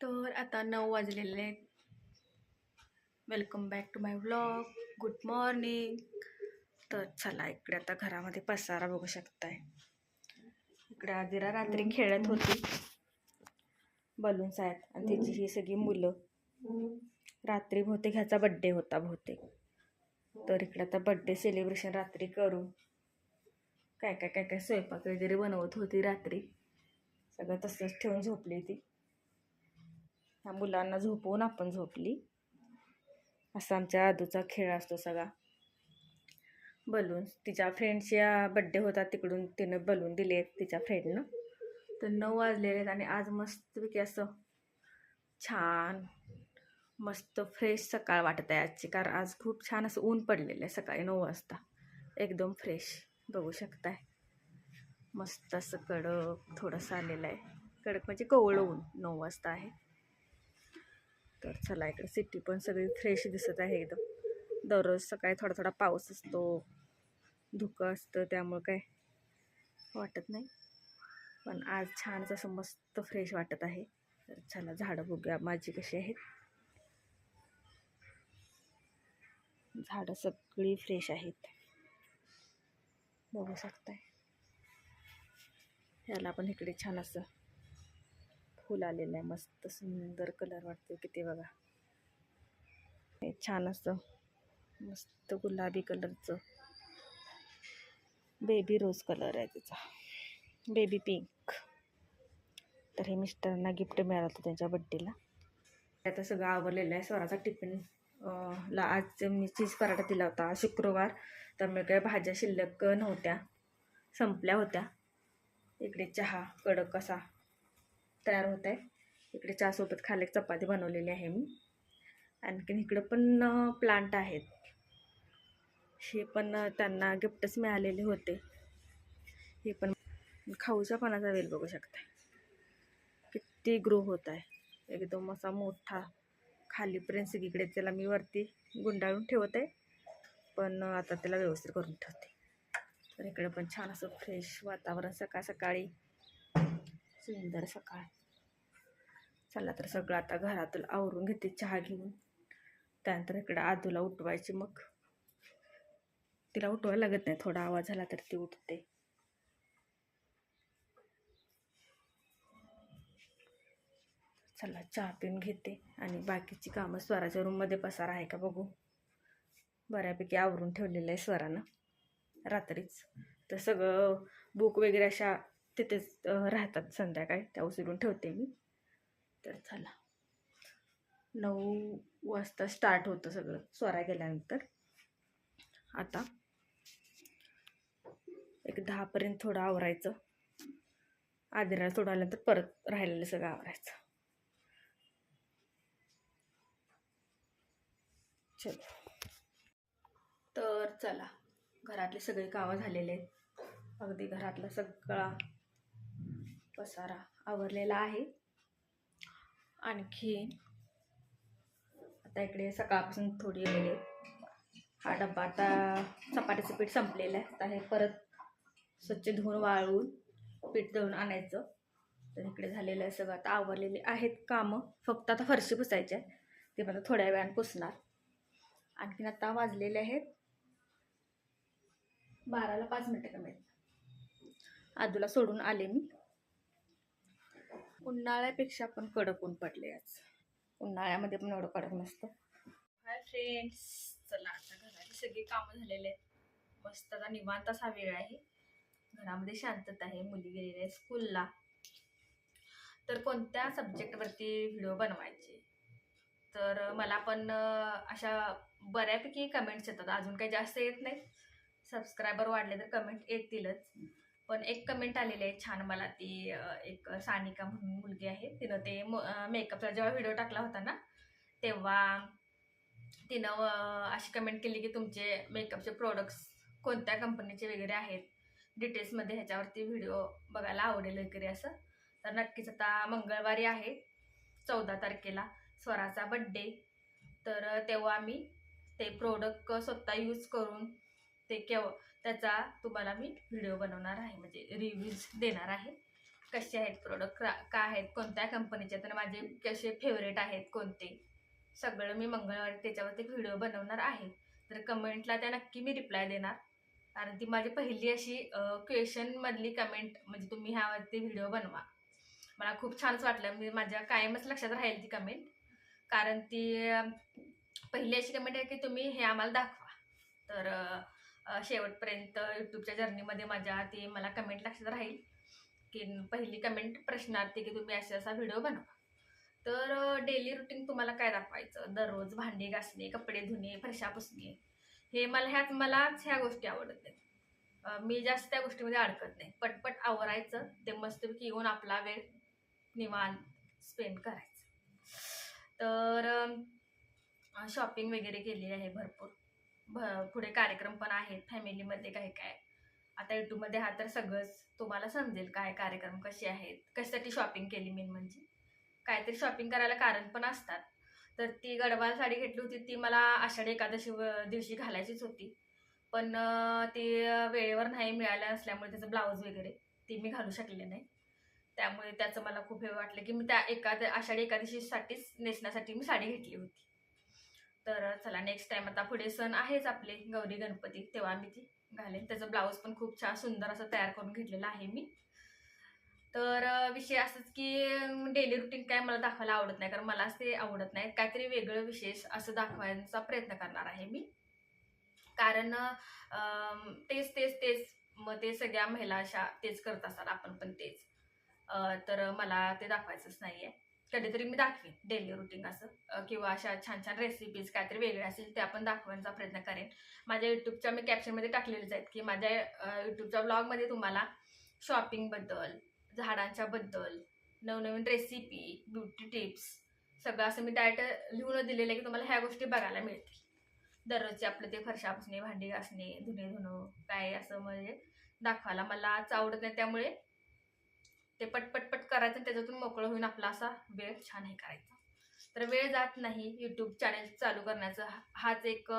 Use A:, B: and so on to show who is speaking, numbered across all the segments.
A: तर आता नऊ वाजलेले आहेत. Welcome back to my vlog good morning तर चला इकडे आता घरामध्ये पसारा बघू शकताय. इकडे आदिरा रात्री खेळत होती. बलून्स आहेत. आणि तिची ही सगळी मुलं. रात्री बहुतेक ह्याचा बड्डे होता बहुतेक. तर इकडे आता बड्डे सेलिब्रेशन रात्री करू. काय काय काय काय स्वयंपाक वगैरे बनवत होती रात्री. सगळं तसंच ठेवून झोपली ती ह्या मुलांना झोपवून आपण झोपली. असा आमच्या आदूचा खेळ असतो सगळा. बलून्स तिच्या फ्रेंडच्या बड्डे होता तिकडून तिनं बलून दिले आहेत तिच्या फ्रेंडनं तर नऊ वाजलेले आहेत आणि आज मस्तपैकी असं छान मस्त फ्रेश सकाळ वाटत आहे आजची. कारण आज खूप छान असं ऊन पडलेलं आहे सकाळी नऊ वाजता. एकदम फ्रेश बघू शकताय. मस्त असं कडक थोडंसं आलेलं आहे. कडक म्हणजे कोवळं ऊन नऊ वाजता आहे. तर चला इकडे सिटी पण सगळी फ्रेश दिसत आहे एकदम. दररोज सकाळी थोडा थोडा पाऊस असतो धुकं असतं त्यामुळं काय वाटत नाही. पण आज छानच असं मस्त फ्रेश वाटत आहे. तर चला झाडं बघूया माझी कशी आहेत. झाडं सगळी फ्रेश आहेत. बघू शकताय. याला पण इकडे छान असं फुल आलेलं आहे. मस्त सुंदर कलर वाटतो किती बघा. हे छान असं मस्त गुलाबी कलरचं बेबी रोज कलर आहे त्याचा. बेबी पिंक तर हे मिस्टरांना गिफ्ट मिळालं होतं त्यांच्या बड्डेला आता सगळं आवरलेलं आहे. स्वराचा टिफिन ला आज मी चीज पराठा दिला होता. शुक्रवार. त्यामुळे काही भाज्या शिल्लक नव्हत्या. संपल्या होत्या. इकडे चहा कडक असा. तयार होत आहे. इकडे चहासोबत खाले चपाती बनवलेली आहे मी. आणखीन इकडं पण प्लांट आहेत. हे पण त्यांना गिफ्टच मिळालेले होते. हे पण खाऊच्या पानाचा वेल बघू शकता किती ग्रो होत आहे. एकदम असा मोठा खाली प्रिन्स सगळीकडे त्याला मी वरती गुंडाळून ठेवत आहे. पण आता त्याला व्यवस्थित करून ठेवते. तर इकडे पण छान असं फ्रेश वातावरण सकाळ सकाळी सुंदर सकाळ. चला तर सगळं आता घरातून आवरून घेते चहा घेऊन. त्यानंतर इकडं आदूला उठवायची मग. तिला उठवायला लागत नाही थोडा आवाज झाला तर ती उठते. चला चहा पिऊन घेते आणि बाकीची कामं स्वराच्या रूममध्ये पसार आहे का बघू. बऱ्यापैकी आवरून ठेवलेलं आहे स्वरानं. रात्रीच. तर सगळं बुक वगैरे अशा तिथेच राहतात संध्याकाळी. त्या उचलून ठेवते मी. तर चला. नऊ वाजता स्टार्ट होतं सगळं स्वरा गेल्यानंतर. आता एक दहापर्यंत थोडं आवरायचं. आदिरा थोडं आल्यानंतर परत राहिलेलं सगळं आवरायचं. चलो. तर चला. घरातले सगळे कामं झालेले आहेत. अगदी घरातला सगळा पसारा आवरलेला आहे. आणखी आता इकडे सकाळपासून थोडी गेलेले हा डब्बा आता चपाट्याचं पीठ संपलेलं आहे. आता हे परत स्वच्छ धुवून वाळवून पीठ दळून आणायचं. तर इकडे झालेलं आहे सगळं. आता आवरलेले आहेत कामं. फक्त आता फरशी पुसायची आहे. ते पण थोड्या वेळानं पुसणार. आणखीन आता वाजलेले आहेत. बाराला पाच मिनटं कमी आदूला सोडून आले मी. उन्हाळ्यापेक्षा पण कडक ऊन पडले आज. उन्हाळ्यामध्ये पण एवढं कडक नसतं. हाय फ्रेंड्स चला आता घराची सगळी कामं झालेले आहेत. मस्त आता निवांत असा वेळ आहे. घरामध्ये शांतता आहे. मुली गेलेल्या आहेत स्कूलला तर कोणत्या सब्जेक्टवरती व्हिडिओ बनवायचे? तर मला पण अशा बऱ्यापैकी कमेंट्स येतात. अजून काही जास्त येत नाहीत. सबस्क्रायबर वाढले तर कमेंट येतीलच. पण एक कमेंट आलेली आहे छान मला ती एक सानिका म्हणून मुलगी आहे. तिनं ते मेकअपचा जेव्हा व्हिडिओ टाकला होता ना तेव्हा तिनं अशी कमेंट केली की तुमचे मेकअपचे प्रोडक्ट्स कोणत्या कंपनीचे वगैरे आहेत? डिटेल्समध्ये ह्याच्यावरती व्हिडिओ बघायला आवडेल वगैरे असं. तर नक्कीच आता मंगळवारी आहे चौदा तारखेला स्वराचा बड्डे तर तेव्हा मी ते प्रोडक्ट स्वतः यूज करून ते केव त्याचा तुम्हाला मी व्हिडिओ बनवणार आहे. म्हणजे रिव्ह्यूज देणार आहे. कसे आहेत प्रोडक्ट काय आहेत कोणत्या कंपनीचे तर माझे कसे फेवरेट आहेत कोणते? सगळं मी मंगळवारी त्याच्यावरती व्हिडिओ बनवणार आहे. तर कमेंटला त्या नक्की मी रिप्लाय देणार. कारण ती माझी पहिली अशी क्वेश्चनमधली कमेंट म्हणजे तुम्ही ह्यावरती व्हिडिओ बनवा. मला खूप छानच वाटलं. मी माझ्या कायमच लक्षात राहील ती कमेंट कारण ती पहिली अशी कमेंट आहे की तुम्ही हे आम्हाला दाखवा. तर शेवटपर्यंत यूट्यूबच्या जर्नीमध्ये माझ्या ती मला कमेंट लक्षात राहील. की पहिली कमेंट प्रश्नार्थी की तुम्ही असे असा व्हिडिओ बनवा. तर डेली रुटीन तुम्हाला काय दाखवायचं? दररोज भांडी घासणे कपडे धुणे फरशा पुसणे. हे मला ह्यात मलाच ह्या गोष्टी आवडत नाहीत. मी जास्त त्या गोष्टीमध्ये अडकत नाही. पटपट आवरायचं ते मस्तपैकी येऊन आपला वेळ निवांत स्पेंड करायचं. तर शॉपिंग वगैरे केली आहे भरपूर. भ पुढे कार्यक्रम पण आहेत फॅमिलीमध्ये काय काय. आता यूट्यूबमध्ये हा तर सगळंच. तुम्हाला समजेल काय कार्यक्रम कसे आहेत. कशासाठी शॉपिंग केली मेन म्हणजे. काहीतरी शॉपिंग करायला कारण पण असतात. तर ती गडवाल साडी घेतली होती ती मला आषाढी एकादशी व- दिवशी घालायचीच होती. पण ती वेळेवर नाही मिळाल्या असल्यामुळे त्याचं ब्लाऊज वगैरे ती मी घालू शकले नाही. त्यामुळे त्याचं मला खूप हे वाटलं की मी त्या एकाद आषाढी एकादशीसाठीच नेसण्यासाठी मी साडी घेतली होती. तर चला नेक्स्ट टाइम आता पुढे सण आहेच आपले गौरी गणपती तेव्हा मी ती घालेन. त्याचं ब्लाऊज पण खूप छान सुंदर असं तयार करून घेतलेलं आहे मी. तर विषय असंच की डेली रुटीन काय मला दाखवायला आवडत नाही कारण मलाच ते आवडत नाही. काहीतरी वेगळं विशेष असं दाखवायचा प्रयत्न करणार आहे मी. कारण तेच तेच तेच मग ते सगळ्या महिला अशा तेच करत असतात आपण पण तेच. तर मला ते दाखवायचंच नाही आहे कधीतरी मी दाखवेन डेली रुटीन असं. किंवा अशा छान छान रेसिपीज काहीतरी वेगळे असेल ते आपण दाखवण्याचा प्रयत्न करेन. माझ्या यूट्यूबच्या मी कॅप्शनमध्ये टाकलेलेच आहेत की माझ्या यूट्यूबच्या ब्लॉगमध्ये तुम्हाला शॉपिंगबद्दल झाडांच्या बद्दल नवनवीन रेसिपी ब्युटी टिप्स सगळं असं मी डायट लिहून दिलेलं आहे की तुम्हाला ह्या गोष्टी बघायला मिळतील. दररोजचे आपलं ते फरशा पुसणे भांडी घासणे धुणे धुणं काय असं म्हणजे दाखवायला मलाच आवडत नाही त्यामुळे ते पटपट पट करायचं आणि त्याच्यातून मोकळं होऊन आपला असा वेळ छान हे करायचा. तर वेळ जात नाही यूट्यूब चॅनेल चालू करण्याचा. हाच एक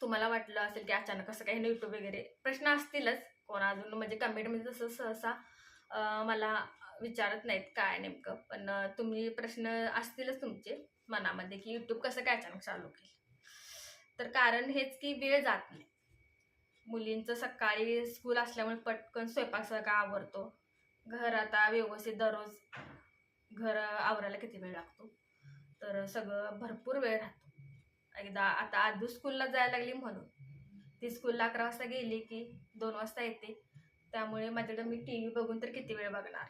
A: तुम्हाला वाटलं असेल की अचानक असं काही यूट्यूब वगैरे. प्रश्न असतीलच. कोण अजून म्हणजे कमेंटमध्ये तसं सहसा मला विचारत नाहीत काय नेमकं. पण तुम्ही प्रश्न असतीलच तुमचे मनामध्ये की यूट्यूब कसं काय अचानक चालू केलं? तर कारण हेच की वेळ जात नाही. मुलींचं सकाळी स्कूल असल्यामुळे पटकन स्वयंपाक सगळा आवरतो. घर आता व्यवस्थित दररोज घर आवरायला किती वेळ लागतो? तर सगळं भरपूर वेळ राहतो. एकदा आता आदू स्कूलला जायला लागली म्हणून. ती स्कूलला अकरा वाजता गेली की दोन वाजता येते. त्यामुळे माझ्याकडे मी टी व्ही बघून तर किती वेळ बघणार?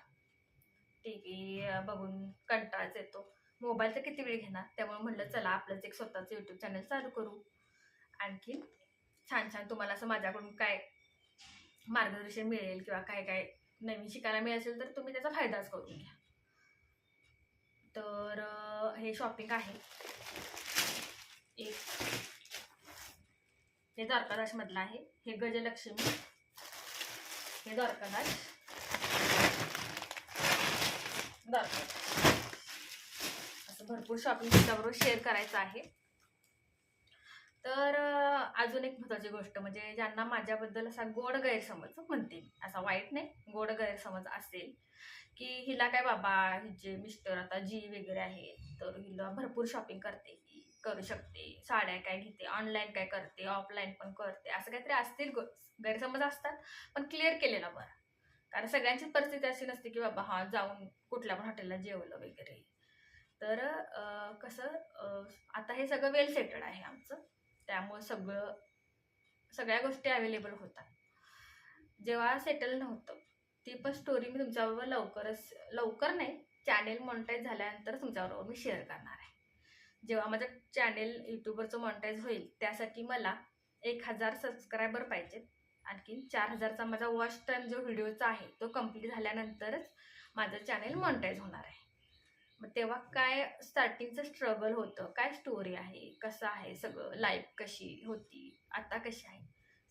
A: टी व्ही बघून कंटाळाच येतो. मोबाईल तर किती वेळ घेणार? त्यामुळे म्हटलं चला आपलंच एक स्वतःचं यूट्यूब चॅनल चालू करू. आणखी छान छान तुम्हाला असं माझ्याकडून काय मार्गदर्शन मिळेल किंवा काय काय नवीन शिकायला मिळेल असेल तर तुम्ही त्याचा फायदाच करून घ्या. तर हे शॉपिंग आहे. एक. हे द्वारकादास मधलं आहे. हे गजलक्ष्मी. हे द्वारकादास द्वारकादास असं भरपूर शॉपिंग त्याच्याबरोबर शेअर करायचं आहे. तर अजून एक महत्त्वाची गोष्ट म्हणजे ज्यांना माझ्याबद्दल असा गोड गैरसमज म्हणते असा वाईट नाही गोड गैरसमज असेल की हिला काय बाबा हिचे मिस्टर आता जी वगैरे आहे तर हिला भरपूर शॉपिंग करते ही करू शकते साड्या काय घेते ऑनलाईन काय करते ऑफलाईन पण करते असं काहीतरी असतील गैरसमज असतात पण क्लिअर केलेलं बरं. कारण सगळ्यांची परिस्थिती अशी नसते की बाबा हा जाऊन कुठल्या पण हॉटेलला जेवलं वगैरे. तर कसं आता हे सगळं वेल सेटड आहे आमचं. त्यामुळं सगळं सगळ्या गोष्टी अवेलेबल होतात. जेव्हा सेटल नव्हतं ती पण स्टोरी मी तुमच्याबरोबर लवकरच लवकर नाही चॅनेल मॉनिटाईज झाल्यानंतर तुमच्याबरोबर मी शेअर करणार आहे. जेव्हा माझं चॅनेल यूट्यूबवरचं मॉनिटाईज होईल त्यासाठी मला एक हजार सबस्क्रायबर पाहिजेत. आणखी चार हजारचा माझा वॉच टाईम जो व्हिडिओचा आहे तो कंप्लीट झाल्यानंतरच माझं चॅनेल मॉनिटाईज होणार आहे. मग तेव्हा काय स्टार्टिंगचं स्ट्रगल होतं? काय स्टोरी आहे? कसं आहे सगळं? लाईफ कशी होती? आता कशी आहे?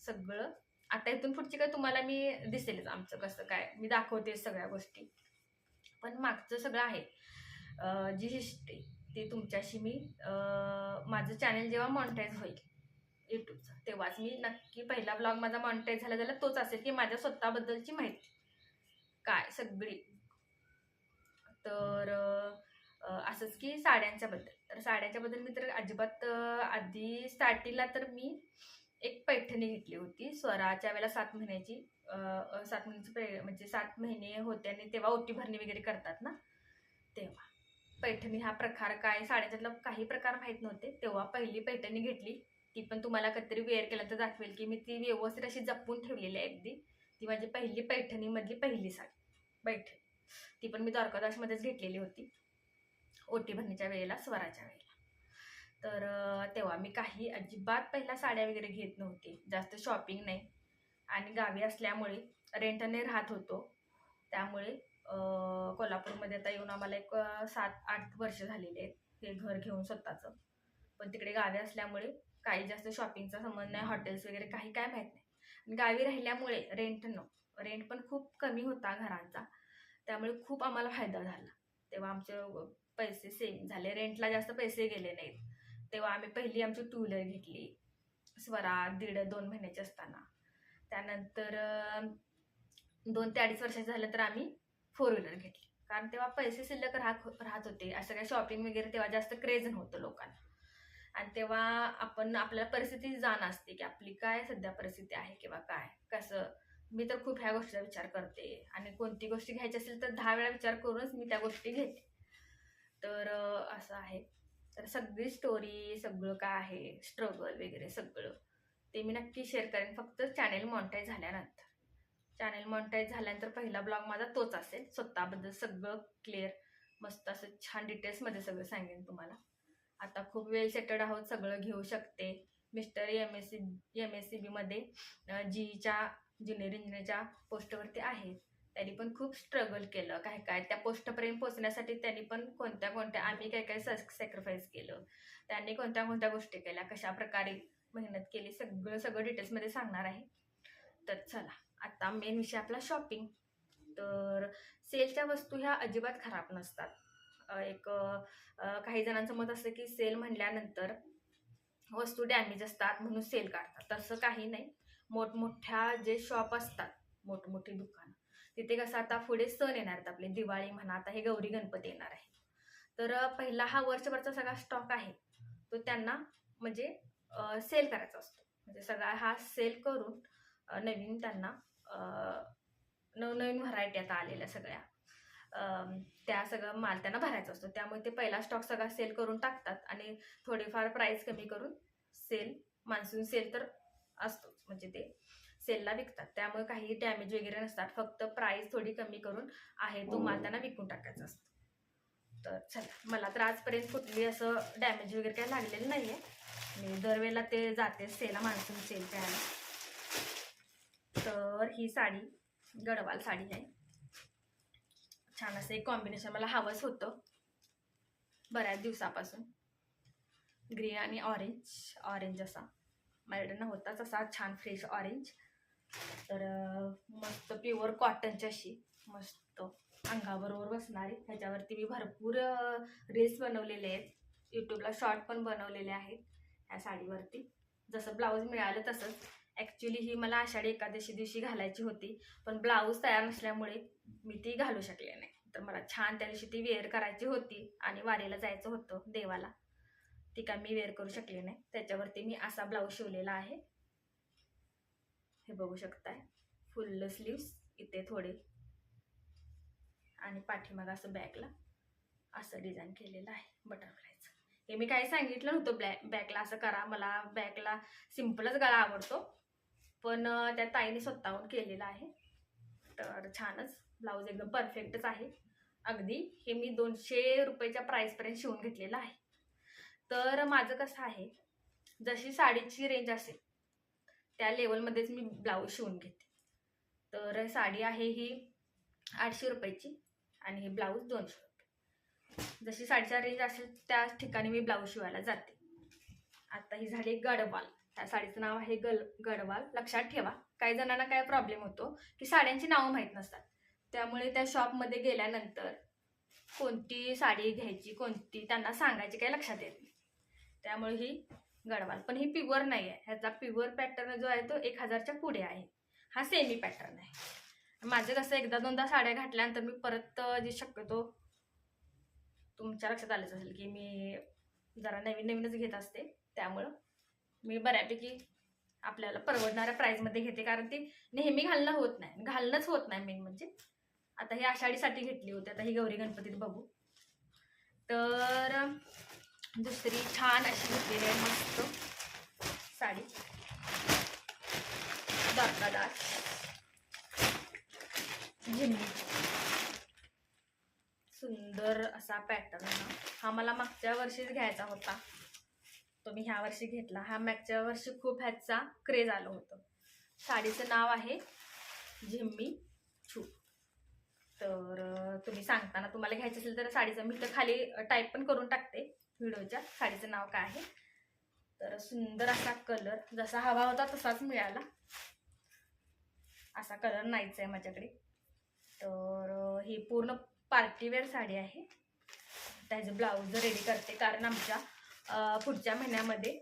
A: सगळं? आता इथून पुढची काय तुम्हाला मी दिसेलच आमचं कसं काय? मी दाखवते सगळ्या गोष्टी. पण मागचं सगळं आहे. जी हिस्ट्री ती तुमच्याशी मी माझं चॅनल जेव्हा मॉनिटाईज होईल यूट्यूबचं तेव्हाच मी नक्की पहिला ब्लॉग माझा मॉनिटाईज झाला झाला तोच असेल की माझ्या स्वतःबद्दलची माहिती. काय? सगळी. तर असंच की साड्यांच्या बद्दल. तर साड्यांच्या बद्दल मी तर अजिबात आधी स्टार्टिंगला तर मी एक पैठणी घेतली होती स्वराच्या वेळेला सात महिन्याची. सात महिन्याची प्रे म्हणजे सात महिने होते आणि तेव्हा ओटी भरणी वगैरे करतात ना? तेव्हा. पैठणी हा प्रकार काय? साड्यांच्यातला काही प्रकार माहीत नव्हते. तेव्हा पहिली पैठणी घेतली. ती पण तुम्हाला कधीतरी वेअर केलं तर दाखवेल की मी ती व्यवस्थित अशी जपून ठेवलेली आहे अगदी. ती माझी पहिली पैठणीमधली पहिली साडी. पैठणी. ती पण मी द्वारकादासमध्येच घेतलेली होती. ओटी भरणीच्या वेळेला स्वराच्या वेळेला. तर तेव्हा मी काही अजिबात पहिला साड्या वगैरे घेत नव्हते. जास्त शॉपिंग नाही. आणि गावी असल्यामुळे रेंटने राहत होतो. त्यामुळे कोल्हापूरमध्ये आता येऊन आम्हाला एक सात आठ वर्ष झालेले आहेत. हे घर घेऊन स्वतःचं. पण तिकडे गावी असल्यामुळे काही जास्त शॉपिंगचा संबंध नाही. हॉटेल्स वगैरे काही काय माहीत नाही. गावी राहिल्यामुळे रेंट न रेंट पण खूप कमी होता घरांचा. त्यामुळे खूप आम्हाला फायदा झाला. तेव्हा आमचे पैसे सेव्हिंग झाले. रेंटला जास्त पैसे गेले नाहीत. तेव्हा आम्ही पहिली आमची टू व्हीलर घेतली. स्वरा दीड दोन महिन्याची असताना. त्यानंतर दोन ते अडीच वर्षाचे झालं तर आम्ही फोर व्हीलर घेतली. कारण तेव्हा पैसे शिल्लक राहत राहत होते. असं काय शॉपिंग वगैरे तेव्हा जास्त क्रेज नव्हतं लोकांना. आणि तेव्हा आपण आपल्याला परिस्थिती जाण असते की आपली काय सध्या परिस्थिती आहे किंवा काय? कसं? मी तर खूप ह्या गोष्टीचा विचार करते. आणि कोणती गोष्टी घ्यायची असेल तर दहा वेळा विचार करूनच मी त्या गोष्टी घेते. तर असं आहे. तर सगळी स्टोरी सगळं काय आहे स्ट्रगल वगैरे सगळं ते मी नक्की शेअर करेन. फक्त चॅनेल मॉनिटाईज झाल्यानंतर. चॅनेल मॉनिटाईज झाल्यानंतर पहिला ब्लॉग माझा तोच असेल. स्वतःबद्दल सगळं क्लिअर मस्त असं छान डिटेल्समध्ये सगळं सांगेन तुम्हाला. आता खूप वेल सेटड आहोत सगळं घेऊ शकते. Mister M S C M S C बीमध्ये जीच्या ज्युनियर इंजिनियरच्या पोस्टवरती आहेत त्यांनी पण खूप स्ट्रगल केलं. काय काय त्या पोस्टपर्यंत पोहोचण्यासाठी त्यांनी पण कोणत्या कोणत्या आम्ही काय काय सॅक्रिफाईस केलं. त्यांनी कोणत्या कोणत्या गोष्टी केल्या कशा प्रकारे मेहनत केली सगळं सगळं डिटेल्समध्ये सांगणार आहे. तर चला आता मेन विषय आपला शॉपिंग तर सेलच्या वस्तू ह्या अजिबात खराब नसतात. एक काही जणांचं मत असतं की सेल म्हणल्यानंतर वस्तू डॅमेज असतात म्हणून सेल काढतात. तसं काही नाही. मोठमोठ्या जे शॉप असतात मोठमोठी दुकानं तिथे कसं आता पुढे सण येणार आहेत आपले दिवाळी म्हणा आता हे गौरी गणपती येणार आहे तर पहिला हा वर्षभरचा सगळा स्टॉक आहे. तो त्यांना म्हणजे सेल करायचा असतो. म्हणजे सगळा हा सेल करून नवीन त्यांना नवनवीन व्हरायटी आता आलेल्या सगळ्या. त्या सगळं माल त्यांना भरायचा असतो. त्यामुळे ते पहिला स्टॉक सगळा सेल करून टाकतात आणि थोडेफार प्राईस कमी करून सेल मान्सून सेल तर असतो म्हणजे ते सेलला विकतात. त्यामुळे काही डॅमेज वगैरे नसतात. फक्त प्राईस थोडी कमी करून आहे तो माल त्यांना विकून टाकायचा असतो. तर चला मला तर आजपर्यंत कुठली असं डॅमेज वगैरे काही लागलेलं नाही आहे मी दरवेळेला ते जाते सेलला मान्सून सेल करायला. तर ही साडी गडवाल साडी आहे. छान असं एक कॉम्बिनेशन मला हवंच होतं. बऱ्याच दिवसापासून. ग्रीन आणि ऑरेंज ऑरेंज असा. माझ्याकडे होताच असा छान फ्रेश ऑरेंज तर मस्त प्युअर कॉटनच्याशी अशी मस्त अंगाबरोबर बसणारी. ह्याच्यावरती मी भरपूर रील्स बनवलेले आहेत. यूट्यूबला शॉर्ट पण बनवलेले आहेत ह्या साडीवरती. जसं ब्लाऊज मिळालं तसंच. ॲक्च्युली ही मला आषाढी एकादशी दिवशी घालायची होती. पण ब्लाऊज तयार नसल्यामुळे मी ती घालू शकले नाही. तर मला छान त्या दिवशी ती वेअर करायची होती आणि वारीला जायचं होतं देवाला. ती काय मी वेअर करू शकले नाही. त्याच्यावरती मी असा ब्लाऊज शिवलेला आहे. हे बघू शकताय. फुल स्लीव्स इथे थोडे. आणि पाठीमागं असं बॅकला असं डिझाईन केलेलं आहे. बटरफ्लायचं हे मी काही सांगितलं नव्हतं ब्लॅक बॅकला असं करा मला बॅकला सिम्पलच गळा आवडतो. पण त्या ताईने स्वतःहून केलेला आहे. तर छानच. ब्लाऊज एकदम परफेक्टच आहे. अगदी हे मी दोनशे रुपयाच्या प्राईसपर्यंत शिवून घेतलेलं आहे. तर माझं कसं आहे जशी साडीची रेंज असेल त्या लेवलमध्येच मी ब्लाऊज शिवून घेते. तर साडी आहे ही आठशे रुपयाची आणि हे ब्लाऊज दोनशे रुपये. जशी साडीचा रेंज असेल त्या ठिकाणी मी ब्लाऊज शिवायला जाते. आता ही झाली गडवाल. त्या साडीचं नाव आहे गल गडवाल. लक्षात ठेवा काही जणांना काय प्रॉब्लेम होतो की साड्यांची नावं माहीत नसतात. त्यामुळे त्या शॉपमध्ये गेल्यानंतर कोणती साडी घ्यायची कोणती त्यांना सांगायची काही लक्षात येत नाही. त्यामुळे ही गडवाल. पण ही प्युअर नाही आहे ह्याचा प्युअर पॅटर्न जो आहे तो एक हजारच्या पुढे आहे. हा सेमी पॅटर्न आहे. माझं कसं एकदा दोनदा साड्या घातल्यानंतर मी परत जे शक्यतो तुमच्या लक्षात आलंच असेल की मी जरा नवीन नवीनच घेत असते. त्यामुळं मी बऱ्यापैकी आपल्याला परवडणाऱ्या प्राईजमध्ये घेते. कारण ती नेहमी घालणं होत नाही. घालणंच होत नाही मेन म्हणजे. आता ही आषाढीसाठी घेतली होती. आता ही गौरी गणपतीत बघू. तर दुसरी छान अशी घेतलेली आहे मस्त साडी. दाखलादार झिम्मी सुंदर असा पॅटर्न हा. मला मागच्या वर्षीच घ्यायचा होता. तो मी ह्या वर्षी घेतला. हा मागच्या वर्षी खूप ह्याचा क्रेज आलं होतं. साडीचं नाव आहे झिम्मी छू. तर तुम्ही सांगताना तुम्हाला घ्यायचं असेल तर साडीचं मी तर खाली टाईप पण करून टाकते. व्हिडिओच्या. साडीचं नाव काय आहे? तर सुंदर असा कलर. जसा हवा होता तसाच मिळाला. असा कलर नाहीच आहे माझ्याकडे. तर ही पूर्ण पार्टीवेअर साडी आहे. त्याचं ब्लाऊज रेडी करते. कारण आमच्या पुढच्या महिन्यामध्ये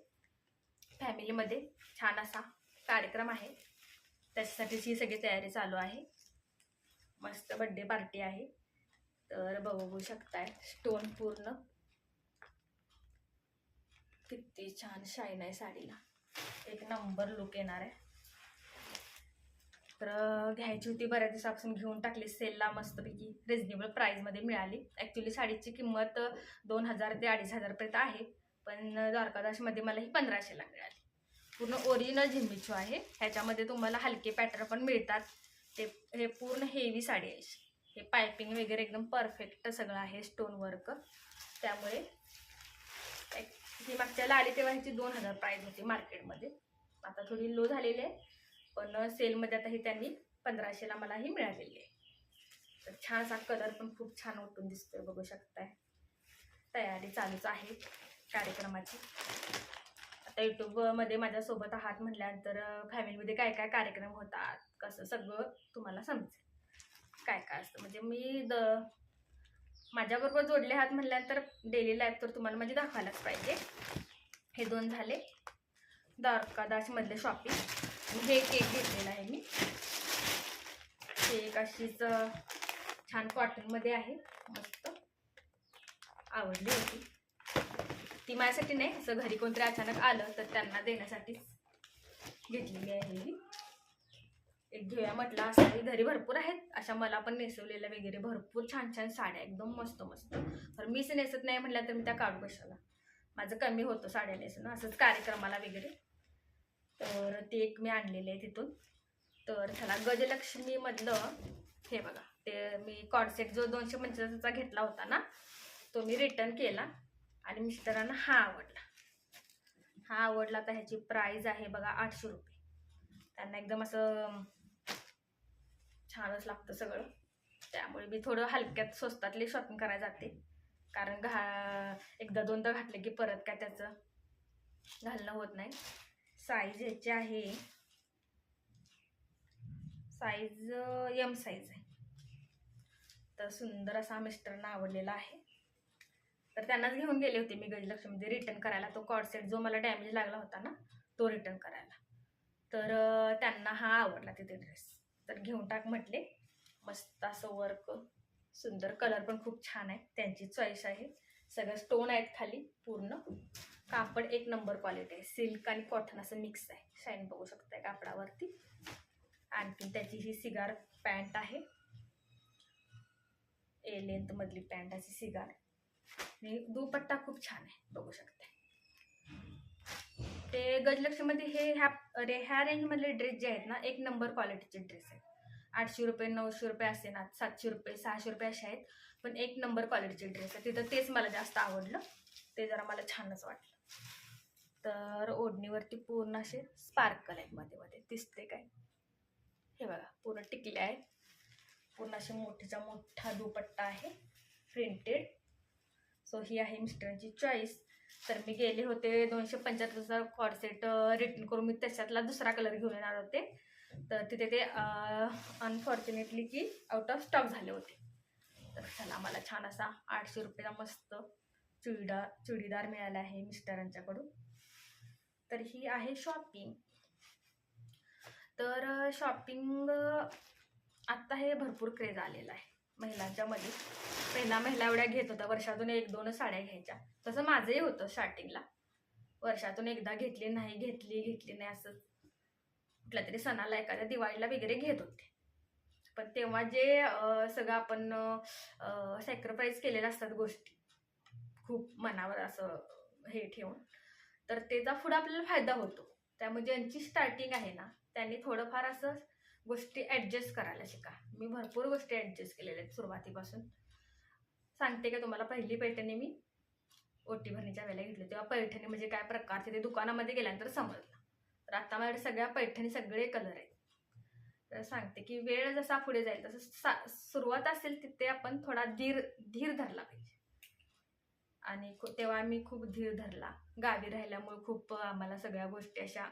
A: फॅमिलीमध्ये छान असा कार्यक्रम आहे. त्याच्यासाठीच ही सगळी तयारी चालू आहे. मस्त बड्डे पार्टी आहे. तर बघू शकताय. स्टोन पूर्ण. किती छान शाईन आहे साडीला. एक नंबर लुक येणार आहे. तर घ्यायची होती बऱ्याच दिवसापासून घेऊन टाकली. सेलला मस्तपैकी रिजनेबल प्राईजमध्ये मिळाली. ॲक्च्युली साडीची किंमत दोन हजार ते अडीच हजारपर्यंत आहे. पण द्वारकादासमध्ये मला ही पंधराशेला मिळाली. पूर्ण ओरिजिनल झिम्मीचू आहे. ह्याच्यामध्ये तुम्हाला हलके पॅटर्न पण मिळतात. ते हे पूर्ण हेवी साडी आहे. हे पायपिंग वगैरे एकदम परफेक्ट सगळं आहे स्टोन वर्क त्यामुळे एक- ही मागच्याला आली तेव्हा ह्याची दोन हजार प्राईज होती मार्केटमध्ये. आता थोडी लो झालेली आहे. पण सेलमध्ये आता ही त्यांनी पंधराशेला मला ही मिळालेली आहे. तर छान असा कलर पण खूप छान उठून दिसतोय बघू शकताय. तयारी चालूच आहे कार्यक्रमाची. आता यूट्यूबमध्ये माझ्यासोबत आहात म्हटल्यानंतर फॅमिलीमध्ये काय काय कार्यक्रम होतात कसं सगळं तुम्हाला समजेल. काय काय असतं? म्हणजे मी द माझ्याबरोबर जोडले आहात म्हटल्यानंतर डेली लाईफ तर तुम्हाला म्हणजे दाखवायलाच पाहिजे. हे दोन झाले. द्वारकादासमधले शॉपिंग हे केक घेतलेला आहे मी. केक अशीच छान कॉटनमध्ये आहे. मस्त. आवडली होती. ती माझ्यासाठी नाही असं घरी कोणतरी अचानक आलं तर त्यांना देण्यासाठीच घेतलेली आहे ही. एक घेऊया म्हटलं असं घरी भरपूर आहेत. अशा मला पण नेसवलेल्या वगैरे. भरपूर छान छान साड्या एकदम मस्त मस्त. तर मीच नेसत नाही म्हटल्या तर मी त्या काढू कशाला. माझं कमी होतं साड्या नेसणं. असंच कार्यक्रमाला वगैरे. तर ते एक मी आणलेले आहे तिथून. तर त्याला गजलक्ष्मीमधलं हे बघा ते मी कॉडसेट जो दोनशे पंचेचाळीसचा घेतला होता ना तो मी रिटर्न केला आणि मिस्टरांना हा आवडला. हा आवडला तर ह्याची प्राईज आहे बघा आठशे रुपये. त्यांना एकदम असं छानच लागतं सगळं. त्यामुळे मी थोडं हलक्यात स्वस्तातली शॉपिंग करायला जाते. कारण घा एकदा दोनदा घातले की परत काय त्याचं घालणं होत नाही. साईज ह्याची आहे. साईज एम साईज आहे. तर सुंदर असा मिस्टरना आवडलेला आहे. तर त्यांनाच घेऊन गेले होते मी गजलक्ष्मीमध्ये. रिटर्न करायला तो कॉडसेट जो मला डॅमेज लागला होता ना तो रिटर्न करायला. तर त्यांना हा आवडला तिथे ड्रेस तर घेऊन टाक म्हटले. मस्त असं वर्क सुंदर कलर पण खूप छान आहे. त्यांची चॉईस आहे. सगळं स्टोन आहेत खाली पूर्ण. कापड एक नंबर क्वालिटी आहे. सिल्क आणि कॉटन असं मिक्स आहे. शाईन बघू शकताय कापडावरती. आणखी त्याची ही सिगार पॅन्ट आहे. ए लेंथ मधली पॅन्ट अशी सिगार आणि दुपट्टा खूप छान आहे. बघू शकते ते गजलक्ष्मीमध्ये हे ह्या अरे ह्या रेंजमधले ड्रेस जे आहेत ना एक नंबर क्वालिटीचे ड्रेस आहेत. आठशे रुपये नऊशे रुपये असे ना सातशे रुपये सहाशे रुपये असे आहेत. पण एक नंबर क्वालिटीचे ड्रेस आहेत. तिथं तेच मला जास्त आवडलं. ते जरा मला छानच वाटलं. तर ओढणीवरती पूर्ण असे स्पार्कल आहेत मध्ये मध्ये. दिसते काय? हे बघा पूर्ण टिकले आहेत. पूर्ण असे मोठीचा मोठा दुपट्टा आहे. प्रिंटेड सो ही आहे मिस्टरांची चॉईस तर मी गेले होते दोनशे पंच्याहत्तरचा कॉडसेट रिटर्न करून मी त्याच्यातला दुसरा कलर घेऊन येणार होते. तर तिथे ते अनफॉर्च्युनेटली की आउट ऑफ स्टॉक झाले होते. तर चला मला छान असा आठशे रुपयेचा मस्त चुडीदार चुडीदार मिळाला आहे मिस्टरांच्याकडून. तर ही आहे शॉपिंग तर शॉपिंग आत्ता हे भरपूर क्रेज आलेला आहे. महिलांच्या मध्ये. पहिला महिला एवढ्या घेत होता वर्षातून एक दोन साड्या घ्यायच्या. तसं माझंही होतं स्टार्टिंगला वर्षातून एकदा घेतली नाही घेतली घेतली नाही असं. कुठल्या तरी सणाला एखाद्या दिवाळीला वगैरे घेत होते. पण तेव्हा जे सगळं आपण सॅक्रिफाईस केलेल्या असतात गोष्टी. खूप मनावर असं हे ठेवून. तर त्याचा पुढे आपल्याला फायदा होतो. त्यामुळे ज्यांची स्टार्टिंग आहे ना त्यांनी थोडंफार असं गोष्टी ॲडजस्ट करायला शिका. मी भरपूर गोष्टी ॲडजस्ट केलेल्या आहेत सुरुवातीपासून. सांगते का तुम्हाला पहिली पैठणी मी ओटी भरणीच्या वेळेला घेतली. तेव्हा पैठणी म्हणजे काय प्रकारचे ते दुकानामध्ये गेल्यानंतर समजलं. तर आता माझ्याकडे सगळ्या पैठणी सगळे कलर आहेत. तर सांगते की वेळ जसा पुढे जाईल तसं सा सुरुवात असेल तिथे आपण थोडा धीर धीर धरला पाहिजे. आणि तेव्हा मी खूप धीर धरला. गावी राहिल्यामुळे खूप आम्हाला सगळ्या गोष्टी अशा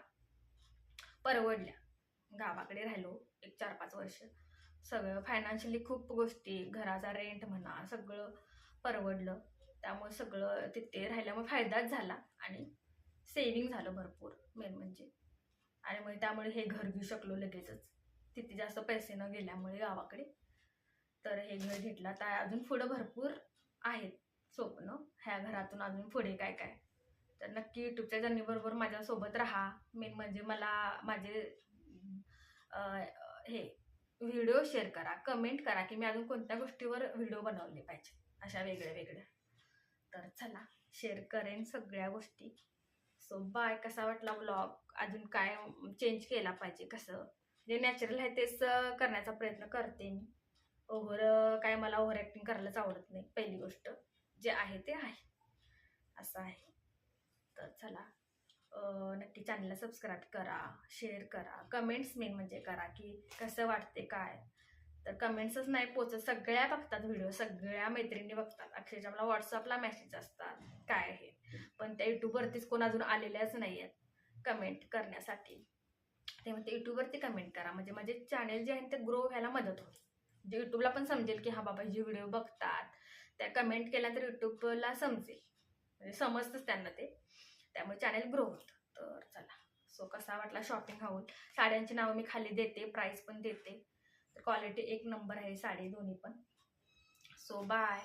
A: परवडल्या. गावाकडे राहिलो एक चार पाच वर्ष. सगळं फायनान्शियली खूप गोष्टी घराचा रेंट म्हणा सगळं परवडलं. त्यामुळे सगळं तिथे राहिल्यामुळे फायदाच झाला आणि सेविंग झालं भरपूर मेन म्हणजे. आणि मग त्यामुळे हे घर घेऊ शकलो लगेचच. तिथे जास्त पैसे न गेल्यामुळे गावाकडे. तर हे घर घेतलं. आता अजून पुढं भरपूर आहेत स्वप्न. ह्या घरातून अजून पुढे काय काय तर नक्की युट्यूबच्या जर्नीबरोबर माझ्यासोबत राहा. मेन म्हणजे मला माझे हे व्हिडिओ शेअर करा कमेंट करा की मी अजून कोणत्या गोष्टीवर व्हिडिओ बनवले पाहिजे अशा वेगळ्या वेगळ्या. तर चला शेअर करेन सगळ्या गोष्टी. सो बाय कसा वाटला ब्लॉग अजून काय चेंज केला पाहिजे कसं? जे नॅचरल आहे तेच करण्याचा प्रयत्न करते मी. ओव्हर काय मला ओव्हर ॲक्टिंग करायलाच आवडत नाही पहिली गोष्ट. जे आहे ते आहे. असं आहे. तर चला. की चॅनलला सबस्क्राईब करा शेअर करा. कमेंट्स मेन म्हणजे करा की कसं वाटते काय. तर कमेंट्सच नाही पोचत. सगळ्या बघतात व्हिडिओ सगळ्या मैत्रिणी बघतात. अक्षरशः मला व्हॉट्सअपला मेसेज असतात. काय आहे पण त्या यूट्यूबवरतीच कोण अजून आलेल्याच नाही आहेत कमेंट करण्यासाठी. तेव्हा ते यूट्यूबवरती कमेंट करा. म्हणजे माझे चॅनेल जे आहे ते ग्रो व्हायला मदत होईल. जे यूट्यूबला पण समजेल की हा बाबा जे व्हिडिओ बघतात. त्या कमेंट केल्या तर यूट्यूबला समजेल. म्हणजे समजतंच त्यांना ते. त्यामुळे चॅनेल ग्रो होतं. तर चला. सो कसा वाटला शॉपिंग हाऊल साड्यांची नावं मी खाली देते प्राईस पण देते. तर क्वालिटी एक नंबर आहे साडी दोन्ही पण. So bye